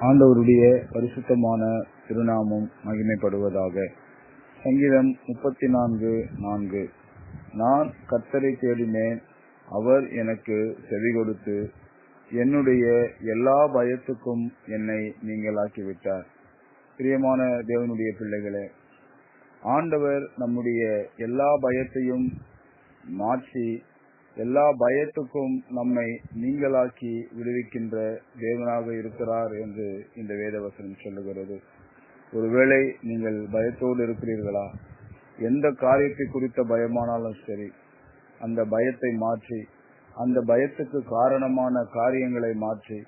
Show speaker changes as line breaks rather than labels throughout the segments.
ஆண்டவருடைய பரிசுத்தமான திருநாமம் மகிமைப்படுவதாக. சங்கீதம் முப்பத்தி நான்கு. நான்கு நான் கர்த்தரை தேடினேன் அவர் எனக்கு செவி கொடுத்து என்னுடைய எல்லா பயத்துக்கும் என்னை நீங்களாக்கிவிட்டார் பிரியமான தேவனுடைய பிள்ளைகளே ஆண்டவர் நம்முடைய எல்லா பயத்தையும் மாற்றி எல்லா பயத்துக்கும் நம்மை நீங்களாக்கி விடுவிக்கின்ற தேவனாக இருக்கிறார் என்று இந்த வேதவசனம் சொல்லுகிறது. ஒருவேளை நீங்கள் பயத்தோடு இருக்கிறீர்களா? எந்த காரியத்தை குறித்த பயமானாலும் சரி அந்த பயத்தை மாற்றி அந்த பயத்துக்கு காரணமான காரியங்களை மாற்றி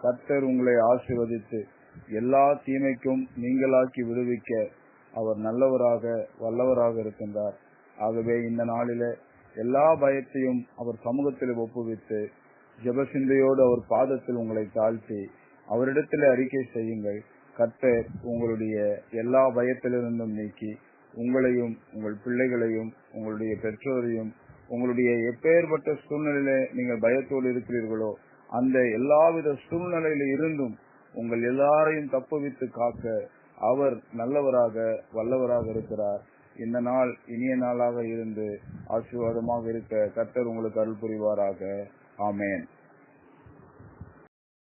கர்த்தர் உங்களை ஆசிர்வதித்து எல்லா தீமைக்கும் நீங்களாக்கி விடுவிக்க அவர் நல்லவராக வல்லவராக இருக்கின்றார். ஆகவே இந்த நாளிலே எல்லா பயத்தையும் அவர் சமூகத்தில் ஒப்புவித்து ஜபசிந்தையோடு அவர் பாதத்தில் உங்களை தாழ்த்தி அவரிடத்தில் அறிக்கை செய்யுங்கள். கர்த்தர் உங்களுடைய எல்லா பயத்திலிருந்தும் நீக்கி உங்களையும் உங்கள் பிள்ளைகளையும் உங்களுடைய பெற்றோரையும் உங்களுடைய எப்பேற்பட்ட சூழ்நிலையில நீங்கள் பயத்தோடு இருக்கிறீர்களோ அந்த எல்லாவித சூழ்நிலையில இருந்தும் உங்கள் எல்லாரையும் தப்புவித்து காக்க அவர் நல்லவராக வல்லவராக இருக்கிறார். இந்த நாள் இனிய நாளாக இருந்து ஆசீர்வாதமாக இருக்க கர்த்தர் உங்களுக்கு அருள் புரிவாராக. ஆமேன்.